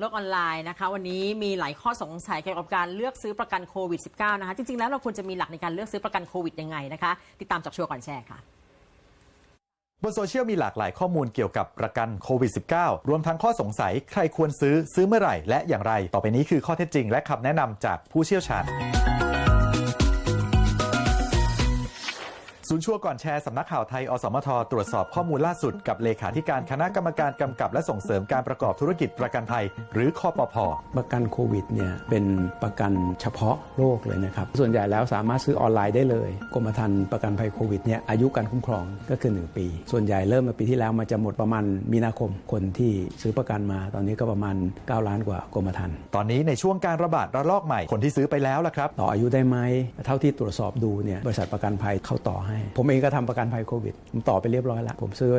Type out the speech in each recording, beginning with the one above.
โลกออนไลน์นะคะ วันนี้มีหลายข้อสงสัยเกี่ยวกับการเลือกซื้อประกันโควิด -19 นะคะ จริง ๆ แล้วเราควรจะมีหลักในการเลือกซื้อประกันโควิดยังไงนะคะ ติดตามจากชัวร์ก่อนแชร์ค่ะบนโซเชียลมีหลากหลายข้อมูลเกี่ยวกับประกันโควิด -19 รวมทั้งข้อสงสัยใครควรซื้อซื้อเมื่อไหร่ และอย่างไร ต่อไปนี้คือข้อเท็จจริง และคำแนะนำจากผู้เชี่ยวชาญ ศูนย์ชัวร์ก่อนแชร์สำนักข่าวไทย อสมท ตรวจสอบข้อมูลล่าสุดกับเลขาธิการคณะกรรมการกำกับ และส่งเสริมการประกอบธุรกิจประกันภัย หรือคอปพประกันโควิดเนี่ยเป็นประกันเฉพาะโรคเลยนะครับ ส่วนใหญ่แล้วสามารถซื้อออนไลน์ได้เลยกรมธรรม์ประกันภัยโควิดเนี่ยอายุการคุ้มครองก็คือ 1 ปี ส่วนใหญ่เริ่มมาปีที่แล้วมันจะหมดประมาณมีนาคมคนที่ซื้อประกันมาตอนนี้ก็ประมาณ 9 ล้านกว่ากรมธรรม์ตอนนี้ในช่วงการระบาดระลอกใหม่คนที่ซื้อไปแล้วล่ะครับต่ออายุได้ไหมเท่าที่ตรวจสอบดูเนี่ยบริษัทประกันภัยเขาต่อให้ผมเองก็ทำประกันภัยโควิดผมต่อไปเรียบร้อยแล้วผมซื้อ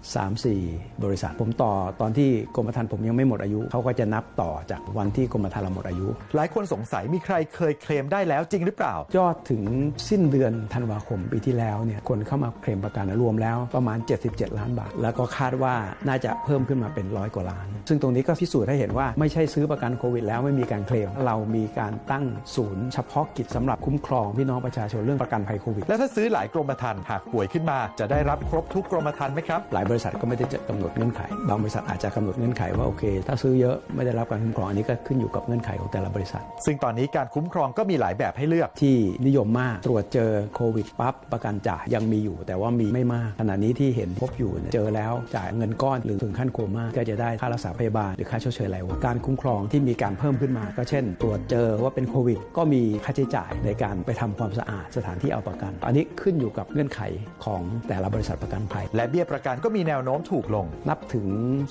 ไว้สามสี่บริษัท ผมต่อตอนที่กรมธรรม์ผมยังไม่หมดอายุ เขาก็จะนับต่อจากวันที่กรมธรรม์เราหมดอายุ หลายคนสงสัยมีใครเคยเคลมได้แล้วจริงหรือเปล่า ยอดถึงสิ้นเดือนธันวาคมปีที่แล้วเนี่ยคนเข้ามาเคลมประกันรวมแล้วประมาณ 77 ล้านบาท แล้วก็คาดว่าน่าจะเพิ่มขึ้นมาเป็นร้อยกว่าล้าน ซึ่งตรงนี้ก็พิสูจน์ให้เห็นว่าไม่ใช่ซื้อประกันโควิด แล้วไม่มีการเคลมเรามีการตั้งศูนย์เฉพาะกิจสำหรับคุ้มครองพี่น้องประชาชนเรื่องประกันภัยโควิดแล้วถ้าซื้อหลายกรมธรรม์หากป่วยขึ้นมาจะได้รับครบทุกกรมธรรม์ไหมครับหลายบริษัทก็ไม่ได้จะกำหนดเงื่อนไข บางบริษัทอาจจะกำหนดเงื่อนไขว่าโอเค ถ้าซื้อเยอะไม่ได้รับการคุ้มครองอันนี้ก็ขึ้นอยู่กับเงื่อนไขของแต่ละบริษัท ซึ่งตอนนี้การคุ้มครองก็มีหลายแบบให้เลือกที่นิยมมากตรวจเจอโควิดปั๊บประกันจ่ายยังมีอยู่ แต่ว่ามีไม่มากขณะนี้ที่เห็นพบอยู่เนี่ยเจอแล้วจ่ายเงินก้อนหรือถึงขั้นโคม่าก็จะได้ค่ารักษาพยาบาลหรือค่าชดเชยรายวันการคุ้มครองที่มีการเพิ่มขึ้นมา ก็เช่น ตรวจเจอว่าเป็นโควิด ก็มีค่าใช้จ่ายในการไปทำความสะอาดสถานที่เอาประกัน อันนี้ขึ้นอยู่กับเงื่อนไขของแต่ละบริษัทประกันภัย และเบี้ยประกันก็มีแนวโน้มถูกลง นับถึง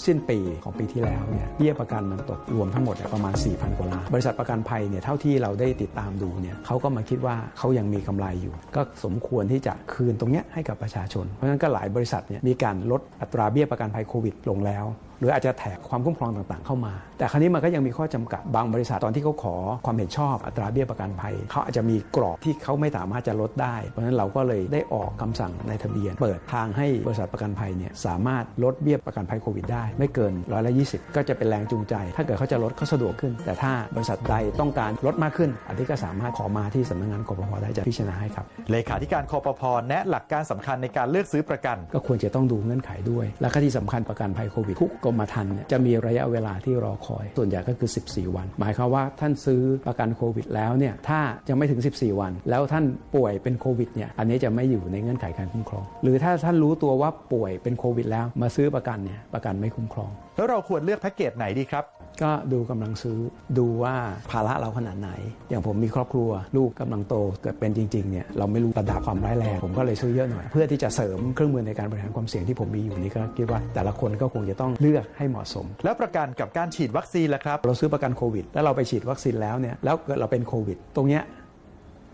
สิ้นปีของปีที่แล้วเนี่ยเบี้ยประกันมันตกรวมทั้งหมดประมาณ 4,000 กว่าล้าน บริษัทประกันภัยเนี่ยเท่าที่เราได้ติดตามดูเนี่ยเขาก็มาคิดว่าเขายังมีกำไรอยู่ ก็สมควรที่จะคืนตรงเนี้ยให้กับประชาชน เพราะฉะนั้นก็หลายบริษัทเนี่ยมีการลดอัตราเบี้ยประกันภัยโควิดลงแล้วหรืออาจจะแถกความคุ้มครองต่างๆ เข้ามา แต่ครั้นี้มันก็ยังมีข้อจำกัดบางบริษัทตอนที่เขาขอความเห็นชอบอัตราเบี้ยประกันภัยเขาอาจจะมีกรอบที่เขาไม่สามารถจะลดได้ เพราะฉะนั้นเราก็เลยได้ออกคำสั่งในทะเบียน เปิดทางให้บริษัทประกันภัยเนี่ยสามารถลดเบี้ยประกันภัยโควิดได้ไม่เกินร้อยละ20ก็จะเป็นแรงจูงใจ ถ้าเกิดเขาจะลดเขาสะดวกขึ้น แต่ถ้าบริษัทใดต้องการลดมากขึ้น อันนี้ก็สามารถขอมาที่สำนักงานกปภได้จะพิจารณาให้ครับเลขาธิการคอปพแนะหลักการสำคัญในการเลือกซื้อประกัน ก็ควรจะต้องดูเงื่อนไขด้วย และก็ที่สำคัญประกันภัยโควิดทุกกรมธรรม์เนี่ยจะมีระยะเวลาที่รอคอย ส่วนใหญ่ก็คือ 14 วัน หมายความว่าท่านซื้อประกันโควิดแล้วเนี่ยถ้ายังไม่ถึง 14 วัน แล้วท่านป่วยเป็นโควิดเนี่ยอันนี้จะไม่อยู่ในเงื่อนไขการคุ้มครอง หรือถ้าท่านรู้ตัวว่าป่วยเป็นโควิดแล้วมาซื้อประกันเนี่ยประกันไม่คุ้มครอง แล้วเราควรเลือกแพ็กเกจไหนดีครับ ก็ดูกำลังซื้อดูว่าภาระเราขนาดไหน อย่างผมมีครอบครัว ลูกกำลังโตเกิดเป็นจริงๆเนี่ยเราไม่รู้ระดับความร้ายแรงผมก็เลยซื้อเยอะหน่อย เพื่อที่จะเสริมเครื่องมือในการบริหารความเสี่ยงที่ผมมีอยู่นี่ก็คิดว่าแต่ละคนก็คงจะต้องเลือกให้เหมาะสม แล้วประกันกับการฉีดวัคซีนล่ะครับเราซื้อประกันโควิด แล้วเราไปฉีดวัคซีนแล้วเนี่ยแล้วเกิดเราเป็นโควิด ตรงเนี้ย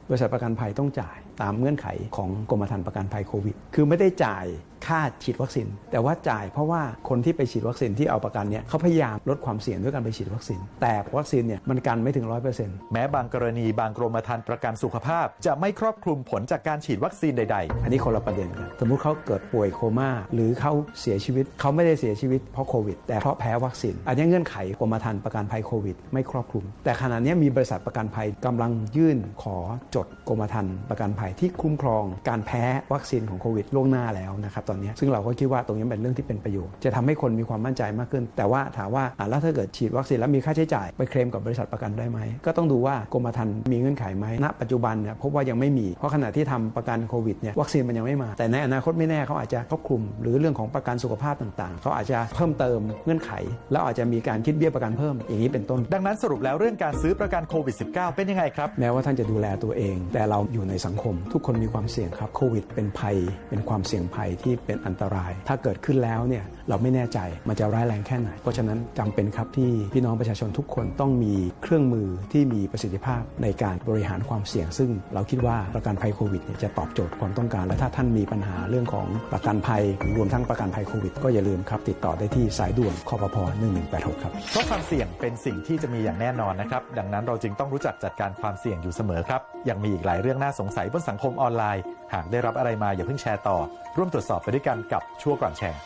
บริษัทประกันภัยต้องจ่าย ตามเงื่อนไขของกรมธรรม์ประกันภัยโควิด คือไม่ได้จ่ายค่าฉีดวัคซีน แต่ว่าจ่ายเพราะว่าคนที่ไปฉีดวัคซีนที่เอาประกันเนี่ยเขาพยายามลดความเสี่ยงด้วยการไปฉีดวัคซีน แต่วัคซีนเนี่ยมันกันไม่ถึง 100%แม้บางกรณีบางกรมธรรม์ประกันสุขภาพ จะไม่ครอบคลุมผลจากการฉีดวัคซีนใดอันนี้คนละประเด็นกันสมมุติเขาเกิดป่วยโคม่าหรือเขาเสียชีวิตเขาไม่ได้เสียชีวิตเพราะโควิดแต่เพราะแพ้วัคซีนอันนี้เงื่อนไขกรมธรรม์ประกันภัยโควิด ไม่ครอบคลุม แต่ขณะนี้มีบริษัทประกันภัยกำลังยื่นขอจดกรมธรรม์ประกันภัยที่คุ้มครองการแพ้วัคซีนของโควิดล่วงหน้าแล้วนะครับตอนนี้ซึ่งเราก็คิดว่าตรงนี้เป็นเรื่องที่เป็นประโยชน์จะทำให้คนมีความมั่นใจมากขึ้น แต่ว่าถามว่าอะแล้วถ้าเกิดฉีดวัคซีนแล้วมีค่าใช้จ่ายไปเคลมกับบริษัทประกันได้ไหมก็ต้องดูว่ากรมธรรม์มีเงื่อนไขไหมณปัจจุบันเนี่ยพบว่ายังไม่มีเพราะขณะที่ทำประกันโควิดเนี่ยวัคซีนมันยังไม่มา แต่ในอนาคตไม่แน่เขาอาจจะครอบคลุม หรือเรื่องของประกันสุขภาพต่างๆ เขาอาจจะเพิ่มเติมเงื่อนไข แล้วอาจจะมีการคิดเบี้ยประกันเพิ่มอย่างนี้เป็นต้นๆดังนั้นสรุปแล้วเรื่องการซื้อประกันโควิด -19 เป็นยังไงครับแม้ว่าท่านจะดูแลตัวเอง แต่เราอยู่ในสังคมทุกคนมีความเสี่ยงครับโควิดเป็นภัย เป็นความเสี่ยงภัยที่เป็นอันตราย ถ้าเกิดขึ้นแล้วเนี่ยเราไม่แน่ใจมันจะร้ายแรงแค่ไหน เพราะฉะนั้นจำเป็นครับที่พี่น้องประชาชนทุกคนต้องมีเครื่องมือที่มีประสิทธิภาพในการบริหารความเสี่ยง ซึ่งเราคิดว่าประกันภัยโควิดเนี่ยจะตอบโจทย์ความต้องการ และถ้าท่านมีปัญหาเรื่องของประกันภัยรวมทั้งประกันภัยโควิดก็อย่าลืมครับติดต่อได้ที่สายด่วนคอปพ1186ครับเพราะความเสี่ยงเป็นสิ่งที่จะมีอย่างแน่นอนนะครับดังนั้นเราจึงต้องรู้จักจัดการความเสี่ยงอยู่เสมอครับยังมีอีกหลายเรื่องน่าสงสัยบนสังคมออนไลน์ หากได้รับอะไรมาอย่าเพิ่งแชร์ต่อ ร่วมตรวจสอบไปด้วยกันกับชั่วก่อนแชร์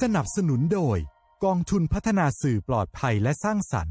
สนับสนุนโดย กองทุนพัฒนาสื่อปลอดภัยและสร้างสรรค์